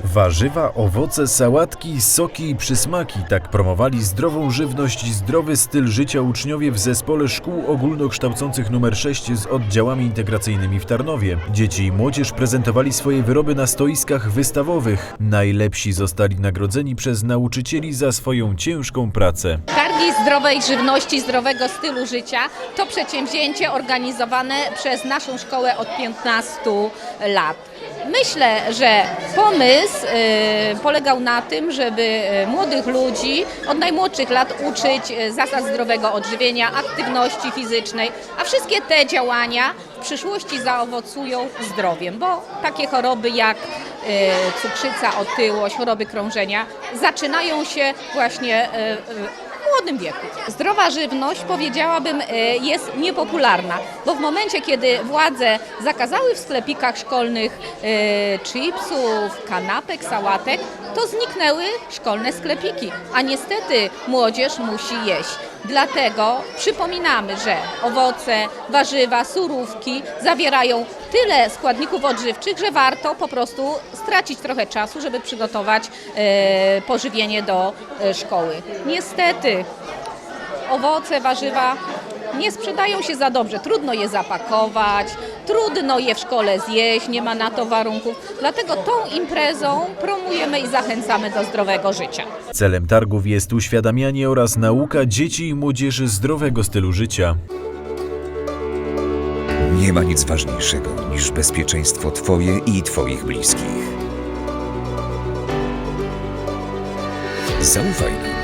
Warzywa, owoce, sałatki, soki i przysmaki tak promowali zdrową żywność i zdrowy styl życia uczniowie w zespole szkół ogólnokształcących nr 6 z oddziałami integracyjnymi w Tarnowie. Dzieci i młodzież prezentowali swoje wyroby na stoiskach wystawowych. Najlepsi zostali nagrodzeni przez nauczycieli za swoją ciężką pracę. Targi zdrowej żywności, zdrowego stylu życia to przedsięwzięcie organizowane przez naszą szkołę od 15 lat. Myślę, że pomysł y, polegał na tym, żeby y, młodych ludzi od najmłodszych lat uczyć y, zasad zdrowego odżywienia, aktywności fizycznej, a wszystkie te działania w przyszłości zaowocują zdrowiem, bo takie choroby jak cukrzyca, otyłość, choroby krążenia zaczynają się właśnie młodym wieku. Zdrowa żywność, powiedziałabym, y, jest niepopularna, bo w momencie, kiedy władze zakazały w sklepikach szkolnych y, chipsów, kanapek, sałatek, to zniknęły szkolne sklepiki, a niestety młodzież musi jeść. Dlatego przypominamy, że owoce, warzywa, surówki zawierają tyle składników odżywczych, że warto po prostu stracić trochę czasu, żeby przygotować e, pożywienie do e, szkoły. Niestety owoce, warzywa nie sprzedają się za dobrze. Trudno je zapakować, trudno je w szkole zjeść, nie ma na to warunków. Dlatego tą imprezą promujemy i zachęcamy do zdrowego życia. Celem targów jest uświadamianie oraz nauka dzieci i młodzieży zdrowego stylu życia. Nie ma nic ważniejszego niż bezpieczeństwo Twoje i Twoich bliskich. Zaufaj nam